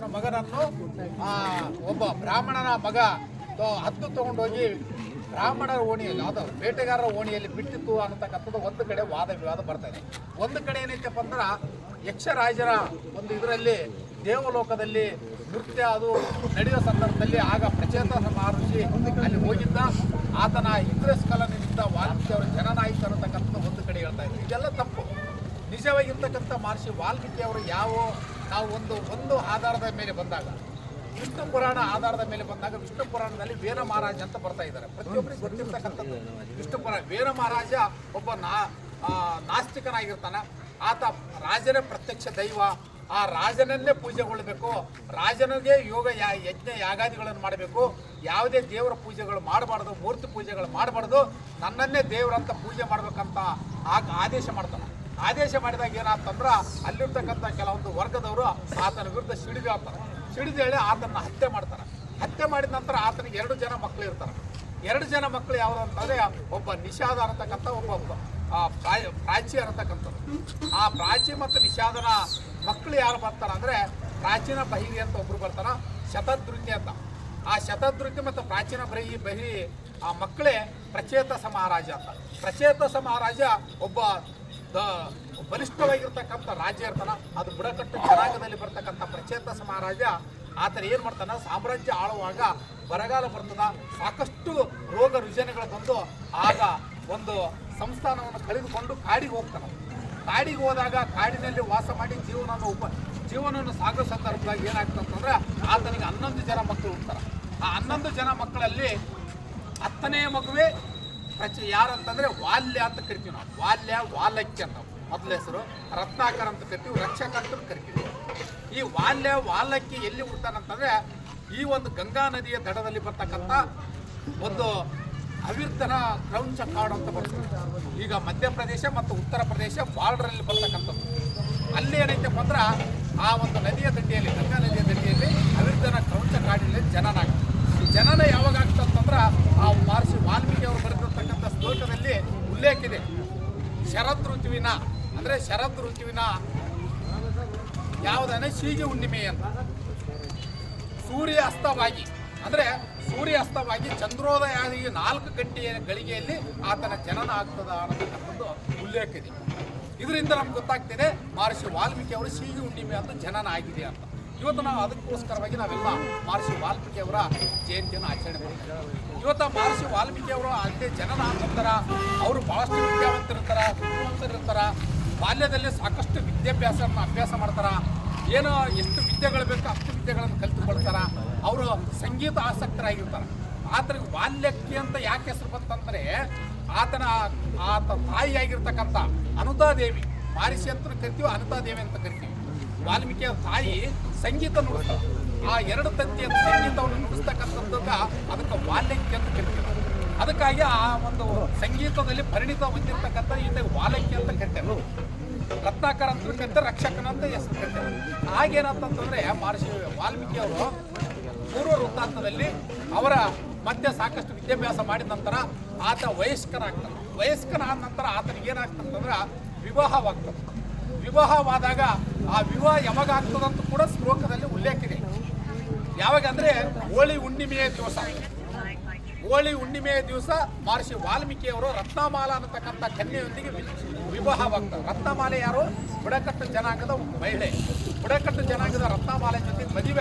ನನ್ನ ಮಗನನ್ನು ಒಬ್ಬ ಬ್ರಾಹ್ಮಣನ ಮಗ ತ- ಹದ್ದು ತಗೊಂಡೋಗಿ ಬ್ರಾಹ್ಮಣರ ಓಣಿಯಲ್ಲಿ, ಅದು ಬೇಟೆಗಾರರ ಓಣಿಯಲ್ಲಿ ಬಿಟ್ಟಿತ್ತು ಅನ್ನತಕ್ಕಂಥದ್ದು ಒಂದು ಕಡೆ ವಾದ ವಿವಾದ ಬರ್ತಾ ಇದೆ. ಒಂದು ಕಡೆ ಏನೈತಪ್ಪ ಅಂದ್ರೆ, ಯಕ್ಷರಾಜರ ಒಂದು ಇದರಲ್ಲಿ ದೇವಲೋಕದಲ್ಲಿ ನೃತ್ಯ ಅದು ನಡೆಯುವ ಸಂದರ್ಭದಲ್ಲಿ ಆಗ ಪ್ರಚೇತ ಮಹರ್ಷಿ ಅಲ್ಲಿ ಹೋಗಿದ್ದ. ಆತನ ಇಂದ್ರಸ್ಖಲನದಿಂದ ವಾಲ್ಮೀಕಿ ಅವರ ಜನನಾಯಿತು ಅನ್ನತಕ್ಕಂಥದ್ದು ಒಂದು ಕಡೆ ಹೇಳ್ತಾ ಇದ್ರು ಇದೆಲ್ಲ ತಪ್ಪು. ನಿಜವಾಗಿರ್ತಕ್ಕಂಥ ಮಹರ್ಷಿ ವಾಲ್ಮೀಕಿ ಅವರು ಯಾವ ನಾವು ಒಂದು ಒಂದು ಆಧಾರದ ಮೇಲೆ ಬಂದಾಗ, ವಿಷ್ಣು ಪುರಾಣ ಆಧಾರದ ಮೇಲೆ ಬಂದಾಗ ವಿಷ್ಣು ಪುರಾಣದಲ್ಲಿ ವೇದ ಮಹಾರಾಜ ಅಂತ ಬರ್ತಾ ಇದ್ದಾರೆ. ಪ್ರತಿಯೊಬ್ಬರಿಗೆ ಗೊತ್ತಿರ್ತಕ್ಕಂಥದ್ದು ವಿಷ್ಣು ಪುರಾಣ. ವೇದ ಮಹಾರಾಜ ಒಬ್ಬ ನಾ ನಾಸ್ತಿಕನಾಗಿರ್ತಾನೆ ನಾಸ್ತಿಕನಾಗಿರ್ತಾನ. ಆತ ರಾಜನೇ ಪ್ರತ್ಯಕ್ಷ ದೈವ. ಆ ರಾಜನನ್ನೇ ಪೂಜೆಗೊಳ್ಳಬೇಕು. ರಾಜನಿಗೆ ಯೋಗ ಯಾ, ಯಜ್ಞ ಯಾಗಾದಿಗಳನ್ನು ಮಾಡಬೇಕು. ಯಾವುದೇ ದೇವರ ಪೂಜೆಗಳು ಮಾಡಬಾರ್ದು, ಮೂರ್ತಿ ಪೂಜೆಗಳು ಮಾಡಬಾರ್ದು. ನನ್ನನ್ನೇ ದೇವರಂತ ಪೂಜೆ ಮಾಡಬೇಕಂತ ಆಗ ಆದೇಶ ಮಾಡ್ತಾನೆ. ಆದೇಶ ಮಾಡಿದಾಗ ಏನಾಗ್ತಂದ್ರ, ಅಲ್ಲಿರ್ತಕ್ಕಂಥ ಕೆಲವೊಂದು ವರ್ಗದವರು ಆತನ ವಿರುದ್ಧ ಸಿಡಿದು ಹೇಳ್ತಾರೆ ಸಿಡಿದು ಹೇಳಿ ಆತನ ಹತ್ಯೆ ಮಾಡ್ತಾರೆ. ಹತ್ಯೆ ಮಾಡಿದ ನಂತರ ಆತನಿಗೆ ಎರಡು ಜನ ಮಕ್ಕಳು ಇರ್ತಾರೆ. ಎರಡು ಜನ ಮಕ್ಕಳು ಯಾವುದು ಅಂತಂದ್ರೆ, ಒಬ್ಬ ನಿಷಾದ ಅನ್ನತಕ್ಕಂಥ, ಒಬ್ಬ ಪ್ರಾಚಿ ಅನ್ನತಕ್ಕಂಥದ್ದು. ಆ ಪ್ರಾಚಿ ಮತ್ತು ನಿಷಾದನ ಮಕ್ಕಳು ಯಾರು ಬರ್ತಾರೆ ಅಂದರೆ, ಪ್ರಾಚೀನ ಬಹಿರಿ ಅಂತ ಒಬ್ರು ಬರ್ತಾರೆ ಶತದೃತಿ ಅಂತ. ಆ ಶತದೃತಿ ಮತ್ತು ಪ್ರಾಚೀನ ಬಹಿ ಬಹಿರಿ ಆ ಮಕ್ಕಳೇ ಪ್ರಚೇತ ಮಹಾರಾಜ ಅಂತ. ಪ್ರಚೇತ ಮಹಾರಾಜ ಒಬ್ಬ ಬಲಿಷ್ಠವಾಗಿರ್ತಕ್ಕಂಥ ರಾಜ್ಯ ಇರ್ತಾನ ಅದು ಬುಡಕಟ್ಟು ಜನಾಂಗದಲ್ಲಿ ಬರ್ತಕ್ಕಂಥ ಪ್ರಚೇತ ಮಹಾರಾಜ ಆತನ ಏನು ಮಾಡ್ತಾನೆ, ಸಾಮ್ರಾಜ್ಯ ಆಳುವಾಗ ಬರಗಾಲ ಬರ್ತದ, ಸಾಕಷ್ಟು ರೋಗ ರುಜಿನಗಳು ಬಂದು ಆಗ ಒಂದು ಸಂಸ್ಥಾನವನ್ನು ಕಳೆದುಕೊಂಡು ಕಾಡಿಗೆ ಹೋಗ್ತಾನೆ. ಕಾಡಿಗೆ ಹೋದಾಗ ಕಾಡಿನಲ್ಲಿ ವಾಸ ಮಾಡಿ ಜೀವನವನ್ನು ಉಪ, ಜೀವನವನ್ನು ಸಾಗೋ ಸಂದರ್ಭದಾಗ ಏನಾಗ್ತಂತಂದ್ರೆ ಆತನಿಗೆ ಹನ್ನೊಂದು ಜನ ಮಕ್ಕಳು ಹುಡ್ತಾರೆ ಆ ಹನ್ನೊಂದು ಜನ ಮಕ್ಕಳಲ್ಲಿ ಹತ್ತನೇ ಮಗುವೆ ಪ್ರಚ ಯಾರಂತಂದ್ರೆ ವಾಲ್ಯ ಅಂತ ಕರಿತೀವಿ ನಾವು. ವಾಲ್ಯ, ವಾಲಕ್ಯ ಅಂತ ಮೊದಲ ಹೆಸರು ರತ್ನಾಕರ ಅಂತ ಕರಿತೀವಿ ರಕ್ಷಕ ಅಂತ ಕರಿತೀವಿ. ಈ ವಾಲ್ಯ ವಾಲಕ್ಕಿ ಎಲ್ಲಿ ಹುಡ್ತಾನಂತಂದ್ರೆ ಈ ಒಂದು ಗಂಗಾ ನದಿಯ ದಡದಲ್ಲಿ ಬರ್ತಕ್ಕಂಥ ಒಂದು ಅವಿರ್ತನ ಕ್ರೌಂಚ ಕಾಡು ಅಂತ ಬರ್ತದೆ. ಈಗ ಮಧ್ಯಪ್ರದೇಶ ಮತ್ತು ಉತ್ತರ ಪ್ರದೇಶ ಬಾರ್ಡ್ರಲ್ಲಿ ಬರ್ತಕ್ಕಂಥದ್ದು. ಅಲ್ಲಿ ಏನೈತೆ ಅಂದ್ರೆ ಆ ಒಂದು ನದಿಯ ದಂಡೆಯಲ್ಲಿ, ಗಂಗಾ ನದಿಯ ದಂಡೆಯಲ್ಲಿ ಅವಿರ್ತನ ಕ್ರೌಂಚ ಕಾಡಿನಲ್ಲಿ ಜನನಾಗ ಈ ಜನನ ಯಾವಾಗ ಆಗ್ತಂತಂದ್ರೆ ಆ ಮಹರ್ಷಿ ವಾಲ್ಮೀಕಿ ಅವರು ಬರೆದಿರ್ತಕ್ಕಂಥ ಶ್ಲೋಕದಲ್ಲಿ ಉಲ್ಲೇಖ ಇದೆ ಶರದ್ ಋತುವಿನ, ಅಂದ್ರೆ ಶರದ್ ಋತುವಿನ ಯಾವುದನ್ನ ಸೀಗೆ ಹುಣ್ಣಿಮೆ ಅಂತ. ಸೂರ್ಯ ಅಸ್ತವಾಗಿ ಅಂದ್ರೆ ಸೂರ್ಯ ಅಸ್ತವಾಗಿ ಚಂದ್ರೋದಯ ಈ ನಾಲ್ಕು ಗಂಟೆಯ ಗಳಿಗೆಯಲ್ಲಿ ಆತನ ಜನನ ಆಗ್ತದ ಅನ್ನತಕ್ಕಂಥದ್ದು ಉಲ್ಲೇಖ ಇದೆ. ಇದರಿಂದ ನಮ್ಗೆ ಗೊತ್ತಾಗ್ತಿದೆ, ಮಹರ್ಷಿ ವಾಲ್ಮೀಕಿ ಅವರು ಸೀಗೆ ಹುಣ್ಣಿಮೆ ಅಂತ ಜನನ ಆಗಿದೆ ಅಂತ. ಇವತ್ತು ನಾವು ಅದಕ್ಕೋಸ್ಕರವಾಗಿ ನಾವೆಲ್ಲ ಮಹರ್ಷಿ ವಾಲ್ಮೀಕಿಯವರ ಜಯಂತಿಯನ್ನು ಆಚರಣೆ ಮಾಡ್ತೀವಿ. ಇವತ್ತು ಮಹರ್ಷಿ ವಾಲ್ಮೀಕಿಯವರು ಅವರು ಜನರ ನಂತರ ಅವರು ಬಹಳಷ್ಟು ವಿದ್ಯಾವಂತರಿರ್ತಾರ ವಿದ್ವಾಂಸರಿರ್ತಾರ ಬಾಲ್ಯದಲ್ಲಿ ಸಾಕಷ್ಟು ವಿದ್ಯಾಭ್ಯಾಸವನ್ನು ಅಭ್ಯಾಸ ಮಾಡ್ತಾರೆ. ಏನೋ ಎಷ್ಟು ವಿದ್ಯೆಗಳು ಬೇಕೋ ಅಷ್ಟು ವಿದ್ಯೆಗಳನ್ನು ಕಲಿತುಕೊಳ್ತಾರ. ಅವರು ಸಂಗೀತ ಆಸಕ್ತರಾಗಿರ್ತಾರೆ. ಆತನಿಗೆ ಬಾಲ್ಯಕ್ಕೆ ಅಂತ ಯಾಕೆ ಹೆಸರು ಬಂತಂದ್ರೆ, ಆತನ, ಆತ ತಾಯಿಯಾಗಿರ್ತಕ್ಕಂಥ ಅನುತಾದೇವಿ, ಮಾರಿಸಿ ಅಂತ ಕರಿತೀವಿ ಅನುತಾದೇವಿ ಅಂತ ಕರಿತೀವಿ. ವಾಲ್ಮೀಕಿಯ ತಾಯಿ ಸಂಗೀತ ನೋಡ್ತಾರೆ ಆ ಎರಡು ತಂತಿಯ ಸಂಗೀತವನ್ನು ನುಡಿಸ್ತಕ್ಕಂಥದ್ದಕ್ಕ ಅದಕ್ಕೆ ವಾಲ್ಮೀಕಿ ಅಂತ ಕರಿತೀವಿ ಅದಕ್ಕಾಗಿ ಆ ಒಂದು ಸಂಗೀತದಲ್ಲಿ ಪರಿಣಿತ ಹೊಂದಿರತಕ್ಕಂಥ ಈತ ವಾಲ್ಮೀಕಿ ಅಂತ ಕರಿತೇವೆ ರತ್ನಾಕರ ಅಂತ ಕರಿತಾರೆ, ರಕ್ಷಕನ ಅಂತ ಹೆಸರು ಕರಿತೇವೆ ಆಗೇನಂತಂತಂದ್ರೆ ಮಹರ್ಷಿ ವಾಲ್ಮೀಕಿ ಅವರು ಪೂರ್ವ ವೃತ್ತಾಂತದಲ್ಲಿ ಅವರ ಮತ್ತೆ ಸಾಕಷ್ಟು ವಿದ್ಯಾಭ್ಯಾಸ ಮಾಡಿದ ನಂತರ ಆತ ವಯಸ್ಕನಾಗ್ತಾನೆ. ವಯಸ್ಕನಾದ ನಂತರ ಆತನಿಗೆ ಏನಾಗ್ತಂತಂದ್ರೆ ವಿವಾಹವಾಗ್ತದೆ. ವಿವಾಹವಾದಾಗ ಆ ವಿವಾಹ ಯಾವಾಗ ಆಗ್ತದಂತ ಕೂಡ ಶ್ಲೋಕದಲ್ಲಿ ಉಲ್ಲೇಖ ಇದೆ ಯಾವಾಗ ಅಂದ್ರೆ ಹೋಳಿ ಹುಣ್ಣಿಮೆಯ ದಿವಸ. ಹೋಳಿ ಹುಣ್ಣಿಮೆಯ ದಿವಸ ಮಹರ್ಷಿ ವಾಲ್ಮೀಕಿಯವರು ರತ್ನಮಾಲ ಅನ್ನತಕ್ಕಂಥ ಕನ್ಯೆಯೊಂದಿಗೆ ವಿವಾಹವಾಗ್ತಾರೆ. ರತ್ನಮಾಲೆ ಯಾರು? ಬುಡಕಟ್ಟು ಜನಾಂಗದ ಮಹಿಳೆ. ಬುಡಕಟ್ಟು ಜನಾಂಗದ ರತ್ನಮಾಲೆ ಜೊತೆ ಮದುವೆ